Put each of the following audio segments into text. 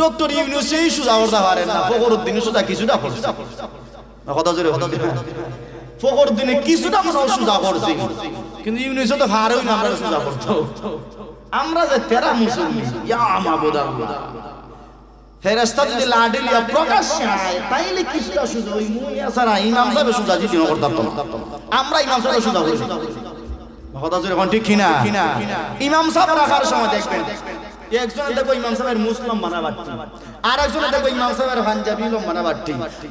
Doctor সুজা না কিছুটা করছে। কথা জোরে কিছুটা মনে কিন্তু ইউনুসে তো ভারই না আমরা করতো আমরা যে তেরা মুসলমান, ইয়া মাবুদাল্লাহ ফেরেস্তা যদি প্রকাশ চায় তাইলে কিছুটা ওই ছাড়া ইমাম সাহেব করতাম আমরা ইমাম সাহেব সুজা করি। কথা জোরে কোন ঠিক কিনা? ইমাম সাহেব রাখার সময় দেখবেন একজনে দেখব ইমাম সাহেবের মুসলিম আর একজনে দেখব ইমাম সাহেবের পাঞ্জাবি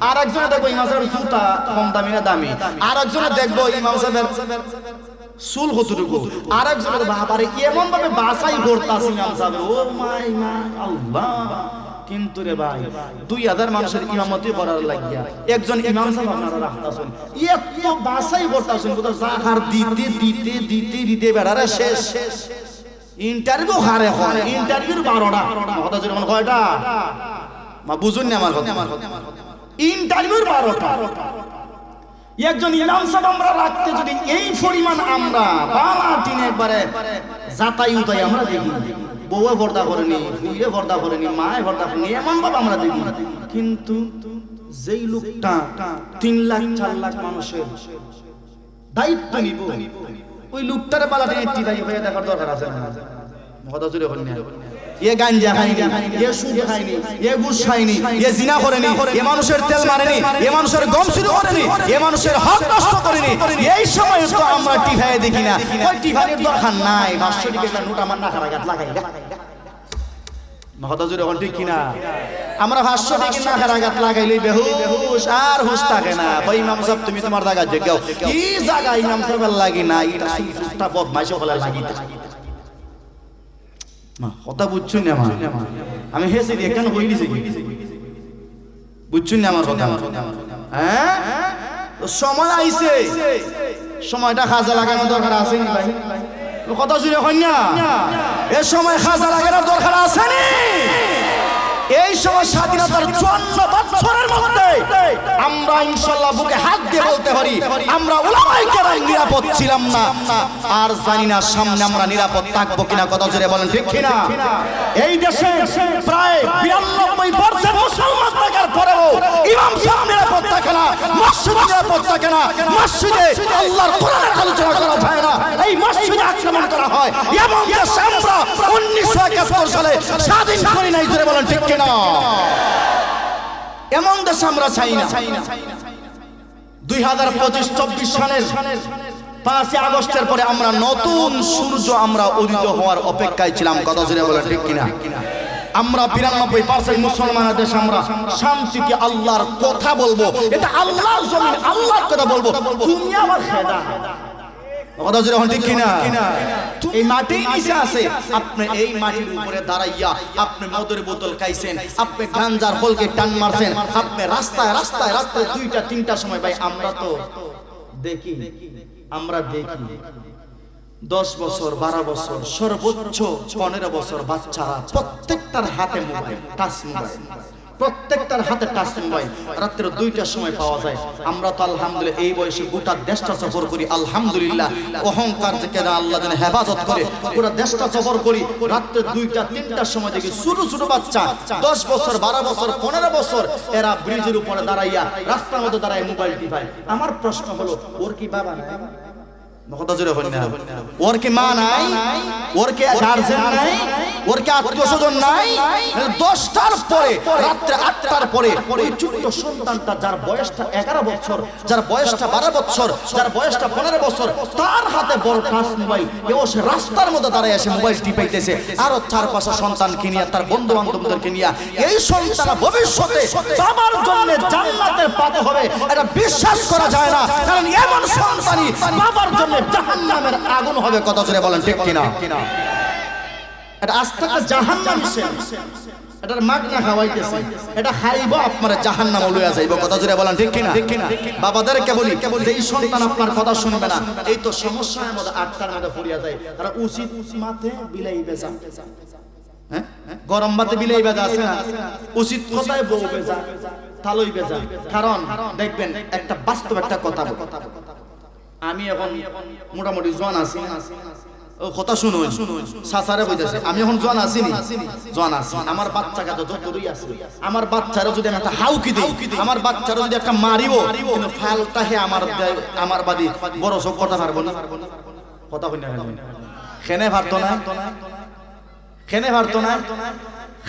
আর একজনে ইমাম সাহেবের জুতা কম দামি না দামি আর একজনে দেখব ইমাম সাহেবের কতটুকু আর একজনে বাবারে এমন ভাবে বাসাই ইমাম সাহেব, ও মাই কিন্তু রে ভাই, দুই হাজার মানুষের ইমামতি করার লাগিয়া একজন ইমাম সাহেব আপনারা রাখতাছেন, এত বাসাই কোথাও দিতে দিতে দিতে দিতে বেড়ারে শেষ। ইন্টারভিউ হারে হয়। ইন্টারভিউর বারোটা। কথা যেরকম কয়টা? মা বুঝুন না আমার কথা। ইন্টারভিউর বারোটা। একজন ইমাম সাহেব আমরা রাখতে যদি এই পরিমাণ আমরা বালা একবারে যাতাই উতাই আমরা দেখি। বউয়ে ভর্দা করেনি ফুইয়ে ভর্দা করেনি মায়ে ভর্দা করেনি এমন ভাবে আমরা দেখি। কিন্তু যেই লোকটা তিন লাখ চার লাখ মানুষের দায়িত্ব নিব ওই লোকটার পালা টেনে টিপাই হয়ে দেখার দরকার আছে কথা হল এ গাঞ্জা খায়নি, এ সুদ খায়নি, এ খায়নি, এ জিনা করেনি, এ মানুষের তেল মারেনি, এ মানুষের গম শুরু করেনি, এ মানুষের হক নষ্ট করেনি। এই সময় তো আমরা টিভাই দেখি না। ওই দরকার নাই? পাঁচশো একটা নোট আমার লাগাই কথা হল ঠিক কিনা? আমরা ভাষ্য থেকে না খারাপ লাগাইলে বেহুশ, আর হুশ থাকে না। ভাই, ইমাম সাহেব, তুমি তোমার জায়গা যোগ্য কি জায়গা ইমাম সাহেবের লাগি না, এটা বদমাইশ হলে লাগি কথা না আমি হেসে দিয়ে কেন দিছি? বুঝছুন না আমার কথা? হ্যাঁ? সময় আইছে। সময়টা খাজা লাগানোর দরকার আছে কথা শুনে হই না? এ সময় খাজা লাগানোর দরকার আছে এই সময় স্বাধীনতার চুয়ান্ন বছরের মধ্যে আমরা ইনশাল্লাহ বুকে হাত দিয়ে বলতে পারি, আমরা ওলামাই কেরাই নিরাপদ ছিলাম না। আর জানি না সামনে আমরা নিরাপদ থাকব কিনা, কথা জোরে বলেন ঠিক কিনা? এই দেশে প্রায় বিরানব্বই পার্সেন্ট মুসলমান থাকার পরেও ইমাম সাহেব নিরাপদ থাকে না। মসজিদে আল্লাহর কোরআনের আলোচনা করা যায় না। এই মসজিদে আক্রমণ করা হয়। এমন দেশে আমরা উনিশশো একাত্তর সালে স্বাধীন করি নাই জোরে বলেন ঠিক কিনা? এমন দেশ আমরা চাই না। দুই হাজার পঁচিশ চব্বিশ সালের পাঁচই আগস্টের পরে আমরা নতুন সূর্য আমরা উদিত হওয়ার অপেক্ষায় ছিলাম। কথা জুড়ে বলে ঠিক কিনা? আমরা বিরানব্বই পার্সেন্ট মুসলমানের দেশ আমরা শান্তিকে আল্লাহর কথা বলব। এটা আল্লাহর জমিন, আল্লাহর কথা বলব। তুমি আমার বোতল খাইছেন ফলকে টান মারছেন রাস্তায় রাস্তায় রাস্তায় দুইটা, তিনটা সময় আমরা দেখি আমরা দেখি। দশ বছর, বারো বছর, সর্বোচ্চ পনেরো বছর বাচ্চারা প্রত্যেকটার হাতে মোবাইল, টাচ মোবাইল। প্রত্যেকটার হাতে টাচ মোবাইল। রাত্রে দুইটার সময় পাওয়া যায়। আমরা তো আলহামদুলিল্লাহ এই বয়সে গোটা দেশটা সফর করি, আলহামদুলিল্লাহ। অহংকার থেকে আল্লাহ যেন হেফাজত করে, পুরো দেশটা সফর করি। রাত্রে দুইটা, তিনটার সময় দেখি ছোট ছোট বাচ্চা, দশ বছর, বারো বছর, পনেরো বছর, এরা ব্রিজের উপরে দাঁড়াইয়া, রাস্তার মধ্যে দাঁড়ায় মোবাইল টিপায়। আমার প্রশ্ন হলো, ওর কি বাবা নাই? কথা জোরে হন না। ওর কি মা নাই? ওর কি গার্জেন নাই? ওর কি আত্মীয় স্বজন নাই? দশটার পরে রাত্রে আটটার পরে ওই ছোট্ট সন্তানটা যার বয়সটা এগারো বছর যার বয়সটা বারো বছর যার বয়সটা পনেরো বছর তার হাতে বড় টাচ মোবাইল। এও সে রাস্তার মধ্যে দাঁড়ায় এসে মোবাইল টিপাইতেছে। আরও চার পাঁচটা সন্তানকে নিয়ে তার বন্ধু বান্ধবদেরকে নিয়ে এই সন্তান ভবিষ্যতে বাবার জন্য জান্নাতের পাতে হবে। এটা বিশ্বাস করা যায় না। কারণ এমন সন্তানই বাবার জন্য জাহান্নামের আগুন হবে কথা জোরে বলেন ঠিক কিনা? এটা আস্তে আস্তে জাহান্নাম এটার মাগ না খাওয়াইতেছে, এটা খাইব, আপনারা জাহান্নাম লইয়া যাইব কথা জোরে বলেন ঠিক কিনা? ঠিক কিনা বাবাদেরকে বলি যেই সন্তান আপনার কথা শুনবে না, এই তো সমস্যার মধ্যে আটটার মধ্যে পড়িয়া যায়। তারা উচিত মাথে বিলাই বেজা। হ্যাঁ? গরম ভাতে বিলাই বেজা আছে না? উচিত কথায় বউ বেজা বেজা। কারণ, দেখবেন, একটা বাস্তব একটা কথা বলি। আমি এখন মোটামুটি জন আছি। কথা শুনো সাসারে হইতাছে আমি এখন জন আসিনি জন আসি আমার বাচ্চাকে তো যতদূরই আছে, আমার বাচ্চারা যদি আমি একটা হাউকি দিই, আমার বাচ্চারা যদি একটা মারিব কিন্তু ফালটা হে আমার আমার বাদি বড় সব কথা পারব না। কথা কই না খেনে পারতো না? খেনে পারতো না?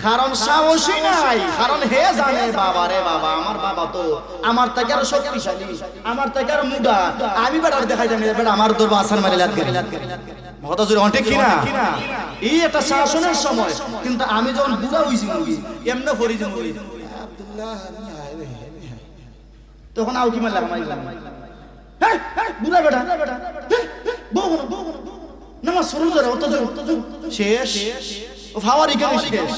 কারণ সাহসই নাই। কারণ হে জানে বাবা রে বাবা, আমার বাবা তো আমার থেকে আরও শক্তিশালী, আমার থেকে আরও মুডা আমি বেটার দেখাই জানি, বেটা আমার দরবা আসার মারি লাগ যখন তখন বেটা। শেষ। এখানে শেষ।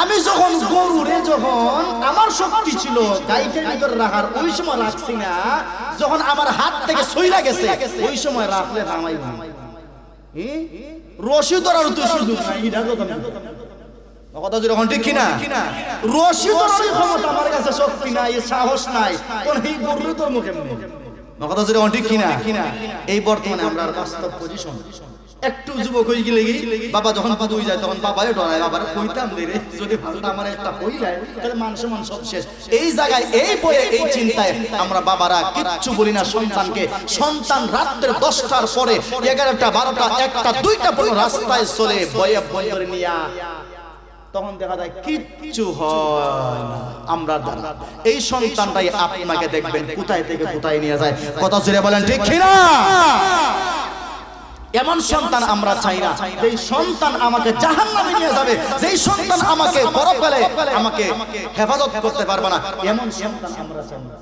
আমি যখন গরুরে যখন আমার শক্তি ছিল গাইকে ভিতরে রাখার ওই সময় রাখছি না যখন আমার হাত থেকে সইলা গেছে ওই সময় রাখলে থামাই রশি ধরার তো সুযোগ। কথা যদি এখন ঠিক কিনা? রশি ধরার ক্ষমতা আমার কাছে শক্তি নাই সাহস নাই। কোন এই গরুরে তোর মুখে কথা যদি এখন ঠিক কিনা? এই বর্তমানে আমরা বাস্তব পজিশন একটু যুবক হয়ে গেলে বাবা যখন পাদুই যায়, তখন বাবারে ডরায়, বাবার কইতাম রে, যদি ভালোটা আমার একটা কই যায় তাহলে মান সম্মান সব শেষ। এই জায়গায়, এই বয়ে এই চিন্তায় আমরা বাবারা কিচ্ছু বলি না সন্তানকে। সন্তান রাত্রের দশটার পরে এগারোটা, বারোটা, একটা, দুইটা পর্যন্ত রাস্তায় চলে বয়ে বন্দরে নিয়া। তখন দেখা যায় কিচ্ছু হয় না, আমরা দ্বারা। এই সন্তানটাই আপনাকে দেখবেন, কোথায় থেকে কোথায় নিয়ে যায়। কথা জুড়ে বলেন, ঠিক কিনা? এমন সন্তান আমরা চাই না। যেই সন্তান আমাকে জাহান নামে নিয়ে যাবে, যেই সন্তান আমাকে বড় পেলে আমাকে হেফাজত করতে পারবে না। এমন সন্তান আমরা চাই না।